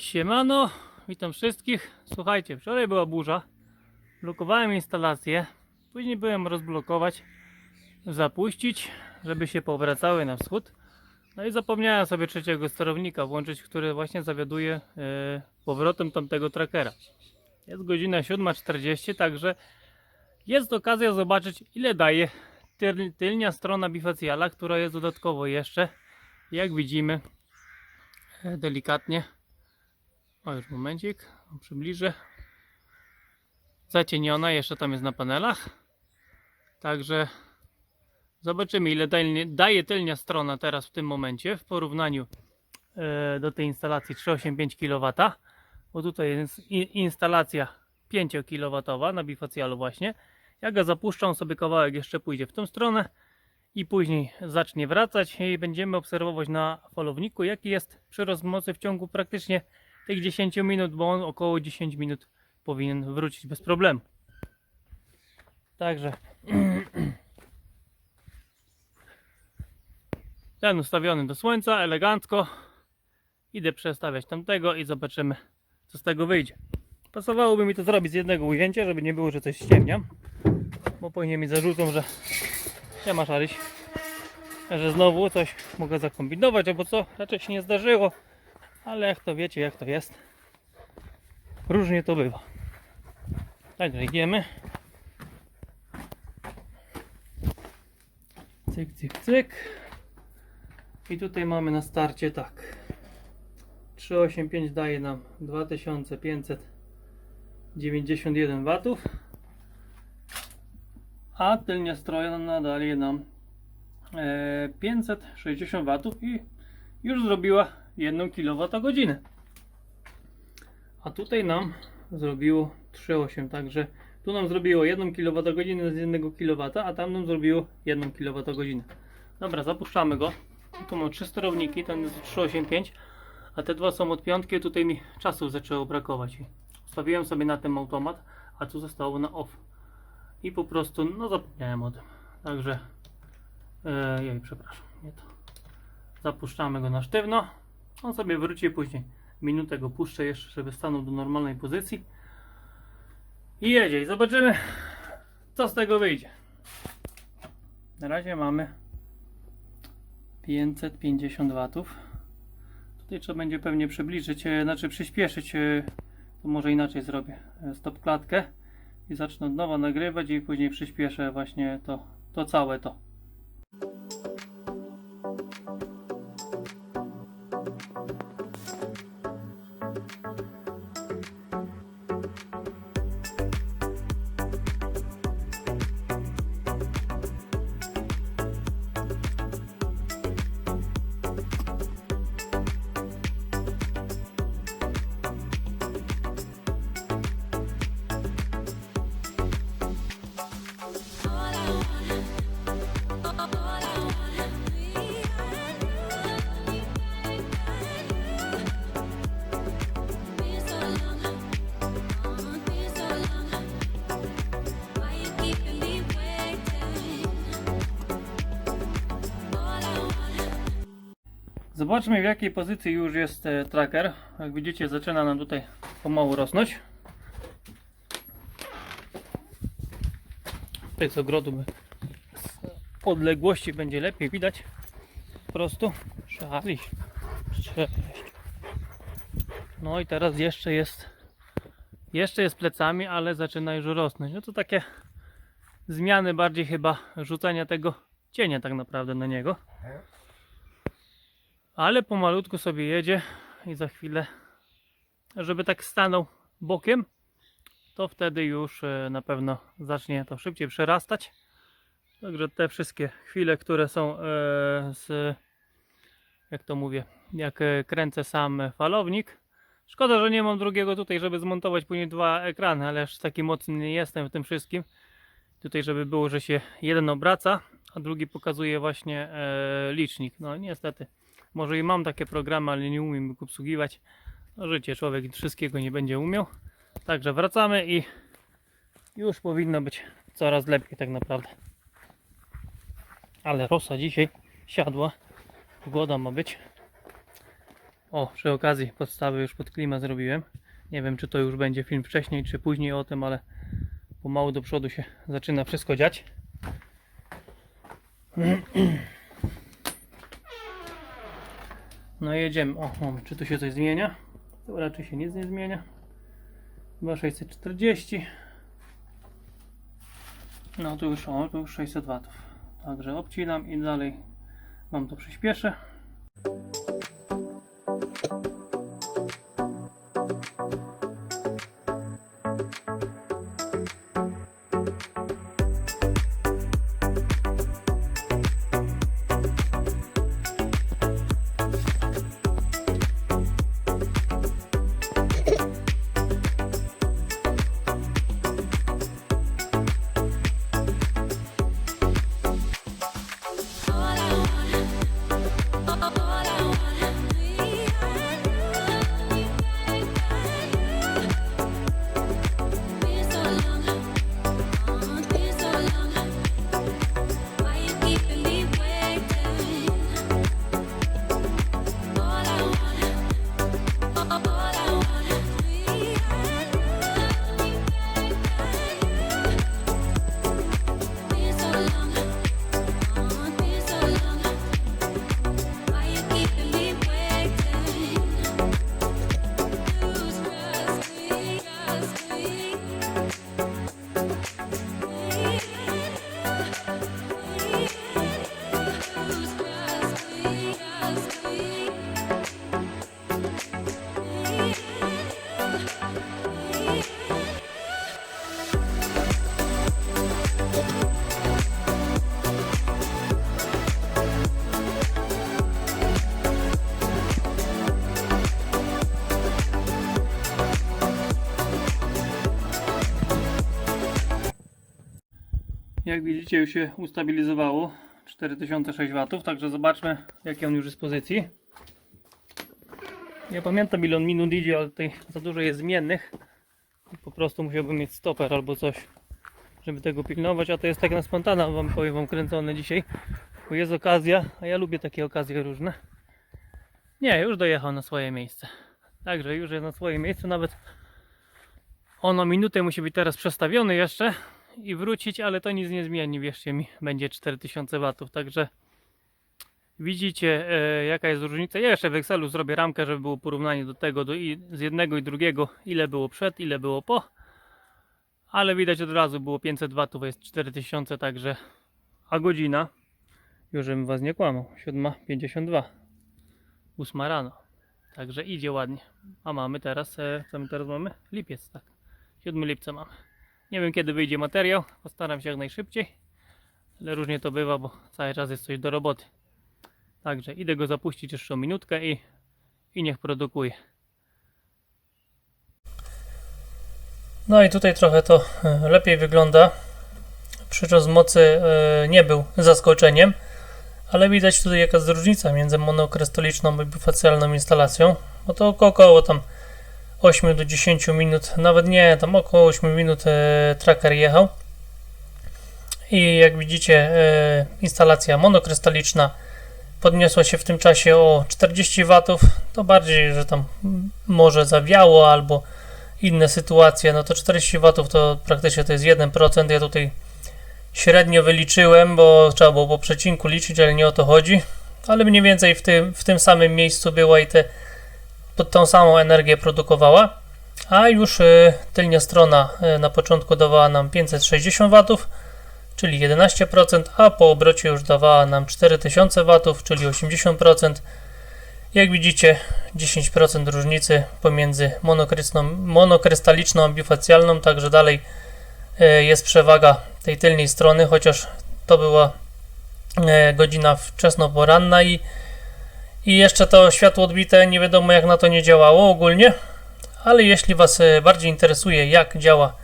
Siemano, witam wszystkich. Słuchajcie, wczoraj była burza. Blokowałem instalację. Później byłem rozblokować, zapuścić, żeby się powracały na wschód. No i zapomniałem sobie trzeciego sterownika włączyć, który właśnie zawiaduje e, powrotem tamtego trackera. Jest godzina 7.40, także jest okazja zobaczyć ile daje tyl, tylnia strona bifacjala, która jest dodatkowo jeszcze, jak widzimy, e, delikatnie o, już momencik, przybliżę. Zacieniona, jeszcze tam jest na panelach. Także zobaczymy, ile daje, tylnia strona teraz w tym momencie w porównaniu e, do tej instalacji 385 kW. Bo tutaj jest instalacja 5 kW na bifacjalu właśnie. Jak go zapuszczam, sobie kawałek jeszcze pójdzie w tą stronę i później zacznie wracać i będziemy obserwować na falowniku, jaki jest przyrost mocy w ciągu praktycznie tych 10 minut, bo on około 10 minut powinien wrócić bez problemu. Także ten ustawiony do słońca, elegancko. Idę przestawiać tamtego i zobaczymy, co z tego wyjdzie. Pasowałoby mi to zrobić z jednego ujęcia, żeby nie było, że coś ściemniam, bo później mi zarzucą, że nie masz Aryś, że znowu coś mogę zakombinować, albo co, raczej się nie zdarzyło. Ale jak to wiecie, jak to jest. Różnie to bywa. Także idziemy. Cyk, cyk, cyk. I tutaj mamy na starcie tak. 385 daje nam 2591 watów. A tylnia strojna daje nam e, 560 watów i już zrobiła 1 kWh. A tutaj nam zrobiło 3,8, także tu nam zrobiło 1 kWh z 1 kW, a tam nam zrobiło 1 kWh. Dobra, zapuszczamy go. Tu mam trzy sterowniki, ten jest 385, a te dwa są od piątki, tutaj mi czasu zaczęło brakować. Ustawiłem sobie na tym automat, a tu zostało na off. I po prostu, no zapomniałem o tym. Także, e, jej, przepraszam, nie to. Zapuszczamy go na sztywno. On sobie wróci później. Minutę go puszczę jeszcze, żeby stanął do normalnej pozycji. I jedzie. I zobaczymy, co z tego wyjdzie. Na razie mamy 550 watów. Tutaj trzeba będzie pewnie przybliżyć, e, znaczy przyspieszyć. e, To może inaczej zrobię. e, Stop klatkę i zacznę od nowa nagrywać i później przyspieszę właśnie to, to całe to. Zobaczmy w jakiej pozycji już jest e, tracker. Jak widzicie zaczyna nam tutaj pomału rosnąć. Tutaj z ogrodu z odległości będzie lepiej widać. Po prostu szaliś. No i teraz jeszcze jest jeszcze jest plecami, ale zaczyna już rosnąć. No to takie zmiany bardziej chyba rzucania tego cienia tak naprawdę na niego. Ale pomalutku sobie jedzie i za chwilę, żeby tak stanął bokiem, to wtedy już e, na pewno zacznie to szybciej przerastać. Także te wszystkie chwile, które są e, z, jak to mówię, jak e, kręcę sam falownik. Szkoda, że nie mam drugiego tutaj, żeby zmontować później dwa ekrany, ale aż taki mocny nie jestem w tym wszystkim. Tutaj, żeby było, że się jeden obraca, a drugi pokazuje właśnie licznik. No niestety. Może i mam takie programy, ale nie umiem ich obsługiwać. No życie, człowiek wszystkiego nie będzie umiał. Także wracamy i już powinno być coraz lepiej tak naprawdę. Ale rosa dzisiaj siadła. Pogoda ma być. O, przy okazji podstawy już pod klima zrobiłem. Nie wiem, czy to już będzie film wcześniej, czy później o tym, ale pomału do przodu się zaczyna wszystko dziać. No jedziemy. O, czy tu się coś zmienia? To raczej się nic nie zmienia. Chyba 640. No tu już, o, tu już 600 watów. Także obcinam i dalej Wam to przyspieszę. Jak widzicie już się ustabilizowało 4006 W, także zobaczmy jakie on już jest pozycji. Nie pamiętam ile on minut idzie, ale tutaj za dużo jest zmiennych. Po prostu musiałbym mieć stoper albo coś, żeby tego pilnować, a to jest tak na spontana wam powiem wam kręcone dzisiaj. Bo jest okazja, a ja lubię takie okazje różne. Nie, już dojechał na swoje miejsce. Także już jest na swoje miejsce, nawet ono minutę musi być teraz przestawiony jeszcze i wrócić, ale to nic nie zmieni, wierzcie mi, będzie 4000 watów, także widzicie e, jaka jest różnica. Ja jeszcze w Excelu zrobię ramkę, żeby było porównanie do tego, do i, z jednego i drugiego, ile było przed, ile było po, ale widać od razu było 500 watów, a jest 4000, także a godzina, już bym was nie kłamał, 7.52, 8 rano, także idzie ładnie, a mamy teraz, e, co my teraz mamy? Lipiec, tak, 7 lipca mamy. Nie wiem kiedy wyjdzie materiał, postaram się jak najszybciej, ale różnie to bywa, bo cały czas jest coś do roboty. Także idę go zapuścić jeszcze o minutkę i, i niech produkuje. No i tutaj trochę to e, lepiej wygląda. Przyrost mocy e, nie był zaskoczeniem, ale widać tutaj jaka jest różnica między monokrystaliczną i bifacjalną instalacją. Bo to około tam 8 do 10 minut, nawet nie, tam około 8 minut e, tracker jechał. I jak widzicie, e, instalacja monokrystaliczna podniosła się w tym czasie o 40 W. To bardziej, że tam może zawiało albo inne sytuacje. No to 40 W to praktycznie to jest 1%. Ja tutaj średnio wyliczyłem, bo trzeba było po przecinku liczyć, ale nie o to chodzi. Ale mniej więcej w tym, w tym samym miejscu była i te tą samą energię produkowała, a już y, tylnia strona y, na początku dawała nam 560 W, czyli 11%, a po obrocie już dawała nam 4000 W, czyli 80%. Jak widzicie, 10% różnicy pomiędzy monokrystaliczną a bifacjalną, także dalej y, jest przewaga tej tylnej strony, chociaż to była godzina wczesno-poranna i i jeszcze to światło odbite, nie wiadomo jak na to nie działało ogólnie, ale jeśli Was e, bardziej interesuje jak działa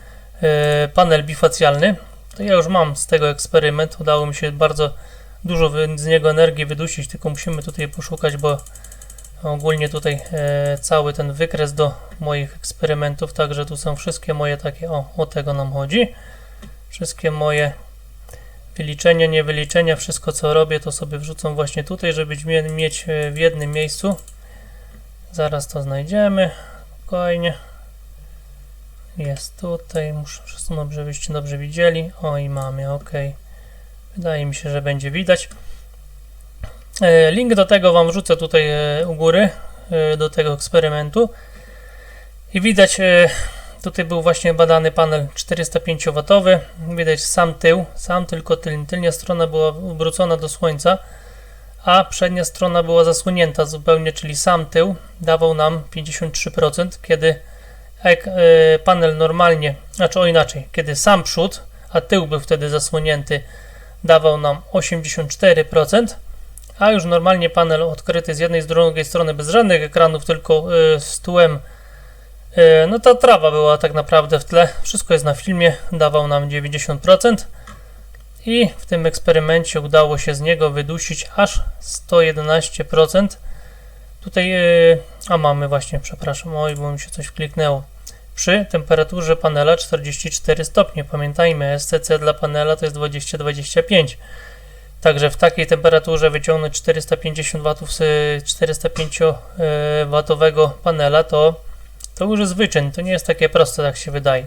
e, panel bifacjalny, to ja już mam z tego eksperyment, udało mi się bardzo dużo z niego energii wydusić, tylko musimy tutaj poszukać, bo ogólnie tutaj e, cały ten wykres do moich eksperymentów, także tu są wszystkie moje takie, o, o tego nam chodzi, wszystkie moje wyliczenia, nie wyliczenia, wszystko co robię to sobie wrzucam właśnie tutaj, żeby mieć e, w jednym miejscu Zaraz to znajdziemy. Spokojnie. Jest tutaj. Muszę przesunąć, żebyście dobrze widzieli. O i mamy, ok. Wydaje mi się, że będzie widać. E, Link do tego Wam wrzucę tutaj e, u góry, do tego eksperymentu. I widać, tutaj był właśnie badany panel 405W. Widać sam tył, sam tylko tyl, tylnia strona była obrócona do słońca, a przednia strona była zasłonięta zupełnie, czyli sam tył dawał nam 53%, kiedy e, panel normalnie, znaczy o inaczej, kiedy sam przód, a tył był wtedy zasłonięty, dawał nam 84%, a już normalnie panel odkryty z jednej i z drugiej strony bez żadnych ekranów, tylko y, z tłem. Y, no ta trawa była tak naprawdę w tle. Wszystko jest na filmie, dawał nam 90%. I w tym eksperymencie udało się z niego wydusić aż 111%. Tutaj, y, a mamy właśnie, przepraszam, oj, bo mi się coś wkliknęło. Przy temperaturze panela 44 stopnie. Pamiętajmy, SCC dla panela to jest 20-25. Także w takiej temperaturze wyciągnąć 450 W z 405 watowego panela to, to już jest wyczyn. To nie jest takie proste, jak się wydaje.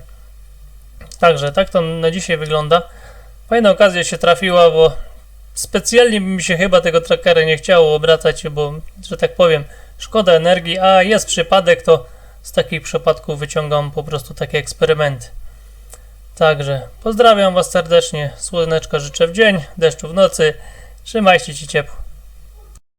Także tak to na dzisiaj wygląda. Fajna okazja się trafiła, bo specjalnie mi się chyba tego trackera nie chciało obracać, bo, że tak powiem, szkoda energii, a jest przypadek, to z takich przypadków wyciągam po prostu takie eksperymenty. Także pozdrawiam Was serdecznie, słoneczka życzę w dzień, deszczu w nocy, trzymajcie się ciepło.